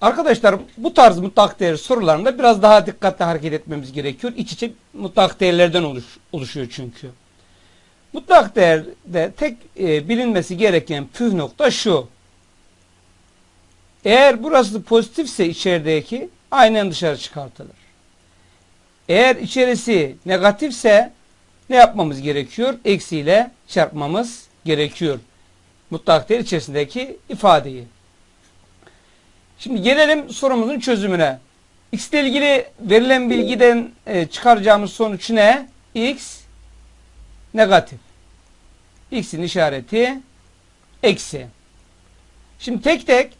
Arkadaşlar bu tarz mutlak değer sorularında biraz daha dikkatli hareket etmemiz gerekiyor. İç içe mutlak değerlerden oluş, oluşuyor çünkü. Mutlak değerde tek e, bilinmesi gereken püf nokta şu. Eğer burası pozitifse içerideki aynen dışarı çıkartılır. Eğer içerisi negatifse ne yapmamız gerekiyor? Eksiyle çarpmamız gerekiyor. Mutlak değer içerisindeki ifadeyi. Şimdi gelelim sorumuzun çözümüne. X ile ilgili verilen bilgiden e, çıkaracağımız sonuç ne? X negatif. X'in işareti eksi. Şimdi tek tek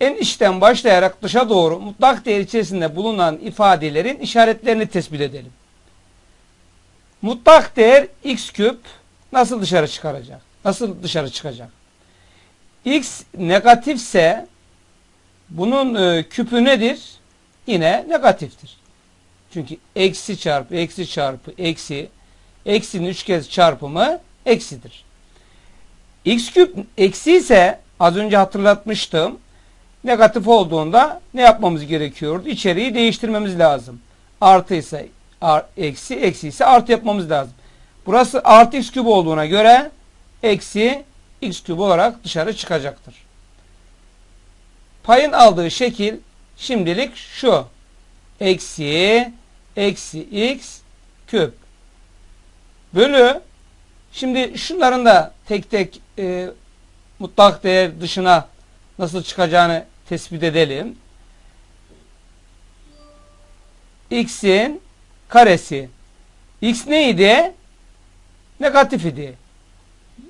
en içten başlayarak dışa doğru mutlak değer içerisinde bulunan ifadelerin işaretlerini tespit edelim. Mutlak değer x küp nasıl dışarı çıkaracak? Nasıl dışarı çıkacak? x negatifse bunun e, küpü nedir? Yine negatiftir. Çünkü eksi çarpı eksi çarpı eksi eksinin üç kez çarpımı eksidir. x küp eksi ise az önce hatırlatmıştım. Negatif olduğunda ne yapmamız gerekiyordu? İçeriği değiştirmemiz lazım. Artı ise ar, eksi, eksi ise artı yapmamız lazım. Burası artı x küp olduğuna göre eksi x küp olarak dışarı çıkacaktır. Payın aldığı şekil şimdilik şu. Eksi, eksi x küp. Bölü, şimdi şunların da tek tek e, mutlak değer dışına nasıl çıkacağını tespit edelim. x'in karesi. x neydi? Negatif idi.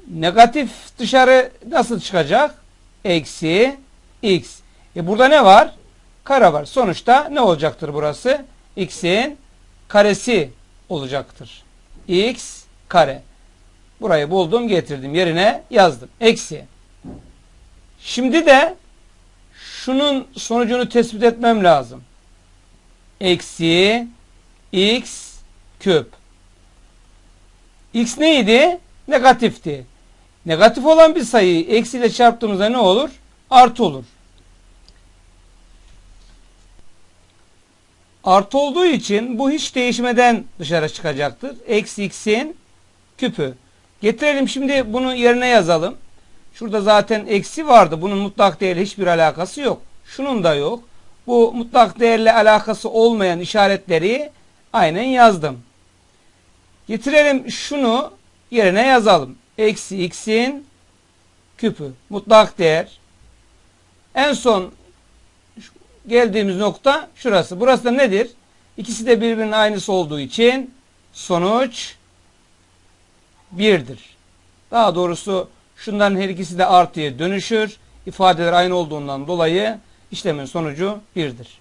Negatif dışarı nasıl çıkacak? Eksi x. E burada ne var? Kare var. Sonuçta ne olacaktır burası? x'in karesi olacaktır. x kare. Burayı buldum getirdim yerine yazdım. Eksi. Şimdi de şunun sonucunu tespit etmem lazım. Eksi x küp. x neydi? Negatifti. Negatif olan bir sayıyı eksiyle çarptığımızda ne olur? Artı olur. Artı olduğu için bu hiç değişmeden dışarı çıkacaktır. Eksi x'in küpü. Getirelim şimdi bunu yerine yazalım. Şurada zaten eksi vardı. Bunun mutlak değerle hiçbir alakası yok. Şunun da yok. Bu mutlak değerle alakası olmayan işaretleri aynen yazdım. Getirelim şunu yerine yazalım. Eksi x'in küpü. Mutlak değer. En son geldiğimiz nokta şurası. Burası da nedir? İkisi de birbirinin aynısı olduğu için sonuç birdir. Daha doğrusu şunların her ikisi de artıya dönüşür. İfadeler aynı olduğundan dolayı işlemin sonucu birdir.